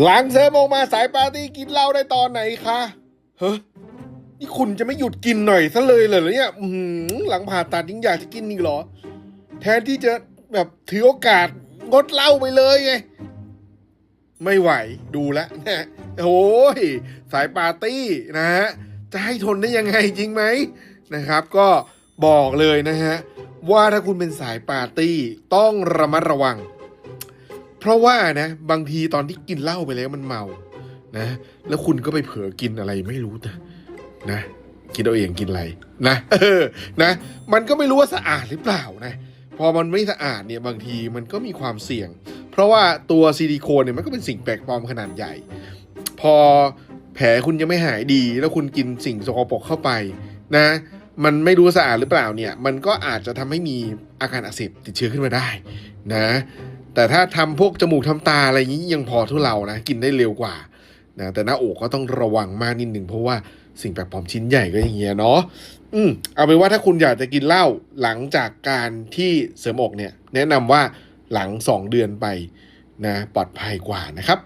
หลังเสริมออกมาสายปาร์ตี้กินเหล้าได้ตอนไหนคะเฮ้ยนี่คุณจะไม่หยุดกินหน่อยซะเลยเหรอเนี่ยหลังผ่าตัดยังอยากจะกินอีกเหรอ แทนที่จะแบบถือโอกาสงดเหล้าไปเลยไง ไม่ไหวดูแลนะโอ้ยสายปาร์ตี้นะฮะ จะให้ทนได้ยังไงจริงไหมนะครับ ก็บอกเลยนะฮะ ว่าถ้าคุณเป็นสายปาร์ตี้ต้องระมัดระวัง เพราะว่านะ บางทีตอนที่กินเหล้าไปแล้วมันเมานะ แล้วคุณก็ไปเผลอกินอะไรไม่รู้นะนะคิดเอาเองกินอะไรนะเออนะ มันก็ไม่รู้ว่าสะอาดหรือเปล่านะพอมันไม่สะอาดเนี่ยบางทีมันก็มีความเสี่ยง เพราะว่าตัวซิลิโคนเนี่ยมันก็เป็นสิ่งแปลกปลอมขนาดใหญ่ พอแผลคุณยังไม่หายดี แล้วคุณกินสิ่งสกปรกเข้าไปนะ มันไม่รู้สะอาดหรือเปล่าเนี่ย มันก็อาจจะทำให้มีอาการอักเสบติดเชื้อขึ้นมาได้นะ แต่ถ้าทำพวกจมูกทำตาอะไรอย่างนี้ยังพอทุเรานะ กินได้เร็วกว่านะแต่หน้าอกก็ต้องระวังมากนิดหนึ่งเพราะว่าสิ่งแปลกปลอมชิ้นใหญ่ก็อย่างเงี้ยเนาะอืมเอาเป็นว่าถ้าคุณอยากจะกินเหล้าหลังจากการที่เสริมอกเนี่ย แนะนำว่าหลัง 2 เดือนไปนะปลอดภัยกว่านะครับ